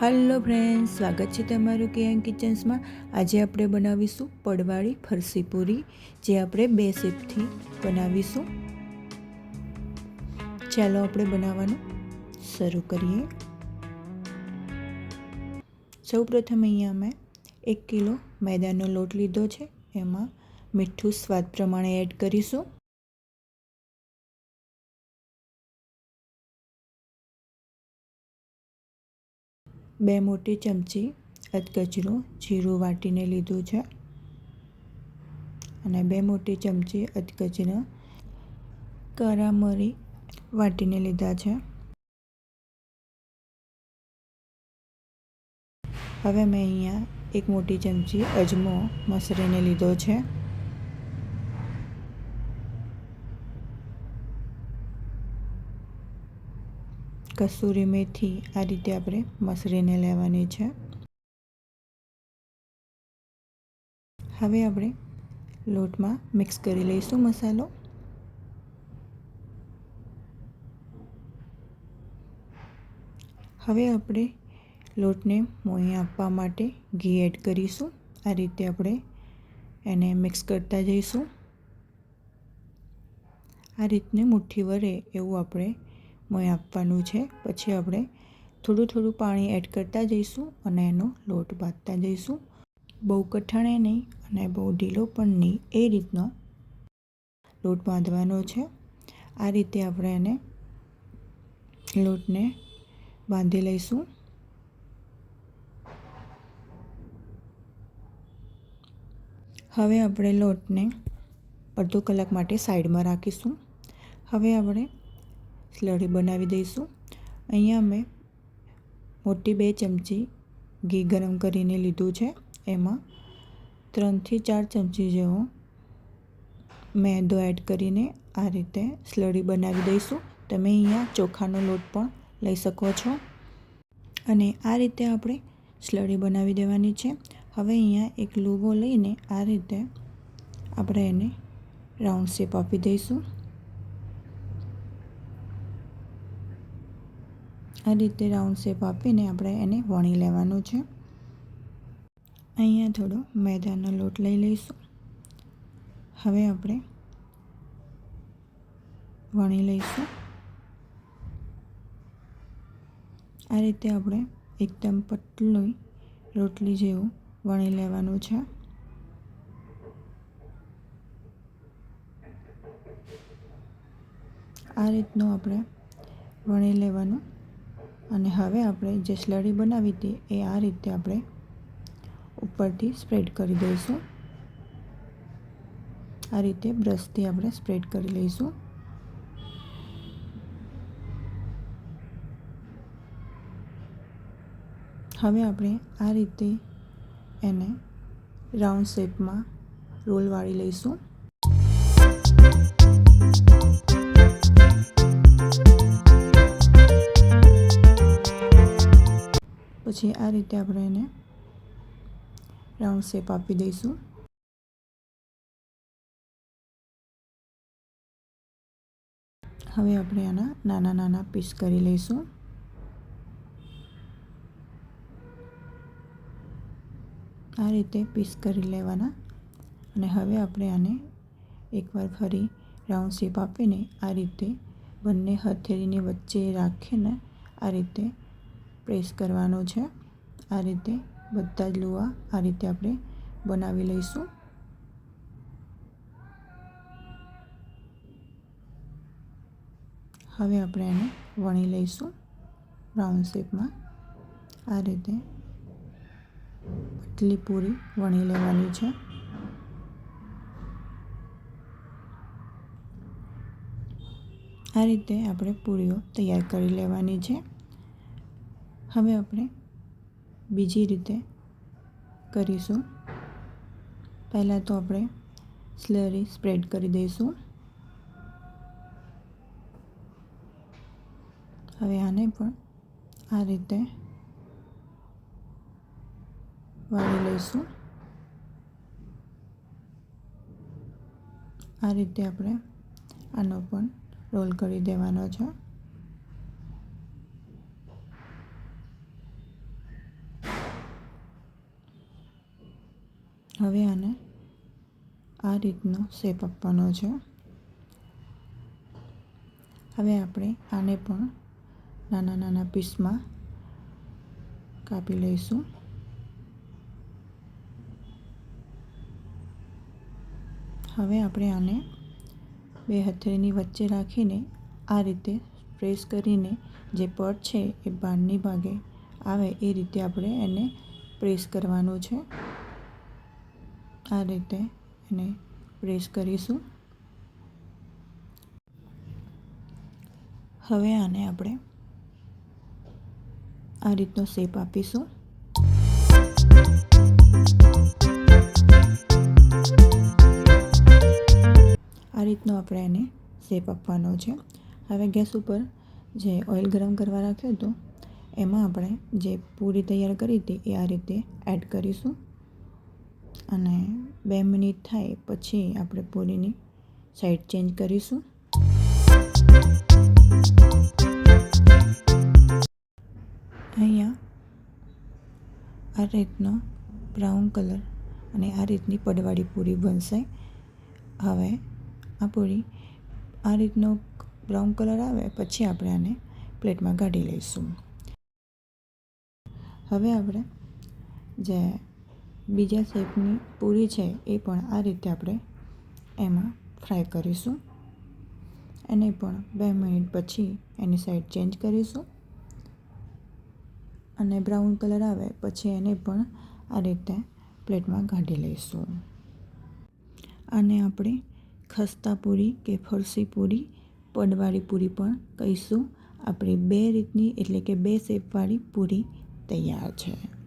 Hello friend સ્વાગત છે તમારું કેએન કિચન્સમાં. આજે આપણે બનાવીશું પડવાળી ફરસી પૂરી, જે આપણે બે શેપથી બનાવીશું. ચાલો આપણે બનાવવાનું શરૂ કરીએ. સૌપ્રથમ અહીંયા મેં એક કિલો મેદાનો લોટ લીધો છે. એમાં મીઠું સ્વાદ પ્રમાણે એડ કરીશું. બે મોટી ચમચી અધકચરું જીરું વાટીને લીધું છે અને બે મોટી ચમચી અધકચરા કરા મરી વાટીને લીધા છે. હવે મેં અહીંયા એક મોટી ચમચી અજમો મસરીને લીધો છે. કસૂરી મેથી આ રીતે આપણે મસરીને લેવાની છે. હવે આપણે લોટમાં મિક્સ કરી લઈશું મસાલો. હવે આપણે લોટને મોહી આપવા માટે ઘી એડ કરીશું. આ રીતે આપણે એને મિક્સ કરતા જઈશું. આ રીતને મુઠ્ઠી વરે એવું આપણે મોય આપવાનું છે. પછી આપણે થોડું થોડું પાણી એડ કરતા જઈશું અને એનો લોટ બાંધતા જઈશું. બહુ કઠણે નહીં અને બહુ ઢીલો પણ નહીં, એ રીતનો લોટ બાંધવાનો છે. આ રીતે આપણે એને લોટને બાંધી લઈશું. હવે આપણે લોટને અડધો કલાક માટે સાઈડમાં રાખીશું. હવે આપણે સ્લરી બનાવી દઈશું. અહીંયા મેં મોટી બે ચમચી ઘી ગરમ કરીને લીધું છે. એમાં ત્રણથી ચાર ચમચી જેવો મેદો એડ કરીને આ રીતે સ્લરી બનાવી દઈશું. તમે અહીંયા ચોખાનો લોટ પણ લઈ શકો છો. અને આ રીતે આપણે સ્લરી બનાવી દેવાની છે. હવે અહીંયા એક લૂવો લઈને આ રીતે આપણે એને રાઉન્ડ શેપ આપી દઈશું. આ રીતે રાઉન્ડ શેપ આપીને આપણે એને વણી લેવાનું છે. અહીંયા થોડો મેદાનો લોટ લઈ લઈશું. હવે આપણે વણી લઈશું. આ રીતે આપણે એકદમ પતલું રોટલી જેવું વણી લેવાનું છે. આ રીતનું આપણે વણી લેવાનું. અને હવે આપણે જે સ્લરી બનાવી હતી એ આ રીતે આપણે ઉપરથી સ્પ્રેડ કરી દઈશું. આ રીતે બ્રશથી આપણે સ્પ્રેડ કરી લઈશું. હવે આપણે આ રીતે એને રાઉન્ડ શેપમાં રોલ વાળી લઈશું. પછી આ રીતે આપણે એને રાઉન્ડ શેપ આપી દઈશું. હવે આપણે આના નાના નાના પીસ કરી લઈશું. આ રીતે પીસ કરી લેવાના. અને હવે આપણે આને એકવાર ફરી રાઉન્ડ શેપ આપીને આ રીતે બંને હથેળીની વચ્ચે રાખીને આ રીતે પ્રેસ કરવાનો છે. આ રીતે બધા જ લુવા આ રીતે આપણે બનાવી લઈશું. હવે આપણે એને વણી લઈશું રાઉન્ડ શેપમાં આ રીતે પતલી પૂરી વણી લેવાની છે. આ રીતે આપણે પૂરીઓ તૈયાર કરી લેવાની છે. હવે આપણે બીજી રીતે કરીશું. પહેલાં તો આપણે સ્લરી સ્પ્રેડ કરી દઈશું. હવે આને પણ આ રીતે વાળી લઈશું. આ રીતે આપણે આનો પણ રોલ કરી દેવાનો છે. હવે આને આ રીતનો શેપ આપવાનો છે. હવે આપણે આને પણ નાના નાના પીસમાં કાપી લઈશું. હવે આપણે આને બે હથેળીની વચ્ચે રાખીને આ રીતે પ્રેસ કરીને જે પડ છે એ બહારની ભાગે આવે એ રીતે આપણે એને પ્રેસ કરવાનું છે. આ રીતે એને પ્રેસ કરીશું. હવે આને આપણે આ રીતનો શેપ આપીશું. આ રીતનો આપણે એને શેપ આપવાનો છે. હવે ગેસ ઉપર જે ઓઇલ ગરમ કરવા રાખ્યું હતું, એમાં આપણે જે પૂરી તૈયાર કરી હતી એ આ રીતે એડ કરીશું. અને બે મિનિટ થાય પછી આપણે પૂરીની સાઈડ ચેન્જ કરીશું. અહીંયા આ રીતનો બ્રાઉન કલર અને આ રીતની પડવાળી પૂરી બનશે. હવે આ પૂરી આ રીતનો બ્રાઉન કલર આવે પછી આપણે આને પ્લેટમાં કાઢી લઈશું. હવે આપણે જે બીજા શેપની પૂરી છે એ પણ આ રીતે આપણે એમાં ફ્રાય કરીશું. એને પણ બે મિનિટ પછી એની સાઈડ ચેન્જ કરીશું. અને બ્રાઉન કલર આવે પછી એને પણ આ રીતે પ્લેટમાં કાઢી લઈશું. આને આપણે ખસ્તા પૂરી કે ફરસી પૂરી, પડવાળી પૂરી પણ કહીશું. આપણી બે રીતની એટલે કે બે શેપવાળી પૂરી તૈયાર છે.